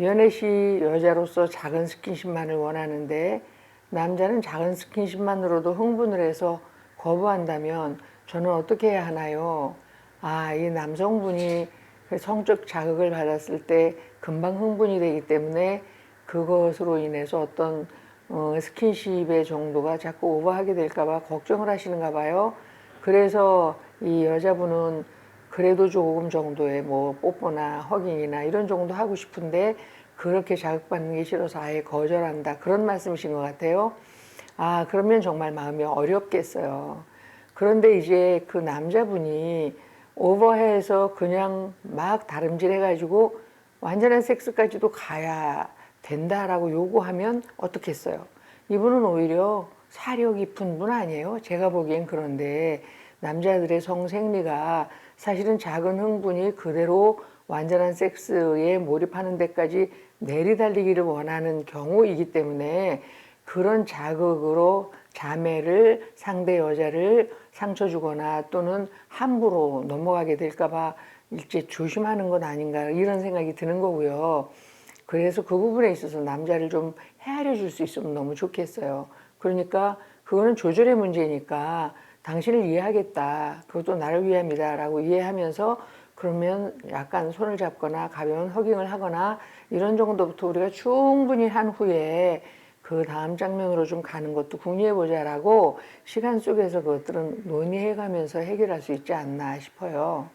연애 시 여자로서 작은 스킨십만을 원하는데 남자는 작은 스킨십만으로도 흥분을 해서 거부한다면 저는 어떻게 해야 하나요? 아, 이 남성분이 그 성적 자극을 받았을 때 금방 흥분이 되기 때문에 그것으로 인해서 어떤 어, 스킨십의 정도가 자꾸 오버하게 될까봐 걱정을 하시는가 봐요. 그래서 이 여자분은 그래도 조금 정도의 뭐 뽀뽀나 허깅이나 이런 정도 하고 싶은데 그렇게 자극받는 게 싫어서 아예 거절한다. 그런 말씀이신 것 같아요. 아, 그러면 정말 마음이 어렵겠어요. 그런데 이제 그 남자분이 오버해서 그냥 막 다름질 해가지고 완전한 섹스까지도 가야 된다라고 요구하면 어떻겠어요? 이분은 오히려 사려 깊은 분 아니에요? 제가 보기엔 그런데 남자들의 성생리가 사실은 작은 흥분이 그대로 완전한 섹스에 몰입하는 데까지 내리달리기를 원하는 경우이기 때문에 그런 자극으로 자매를 상대 여자를 상처 주거나 또는 함부로 넘어가게 될까봐 일제 조심하는 건 아닌가 이런 생각이 드는 거고요. 그래서 그 부분에 있어서 남자를 좀 헤아려 줄 수 있으면 너무 좋겠어요. 그러니까 그거는 조절의 문제니까 당신을 이해하겠다. 그것도 나를 위함이다 라고 이해하면서 그러면 약간 손을 잡거나 가벼운 허깅을 하거나 이런 정도부터 우리가 충분히 한 후에 그 다음 장면으로 좀 가는 것도 궁리해 보자라고 시간 속에서 그것들은 논의해 가면서 해결할 수 있지 않나 싶어요.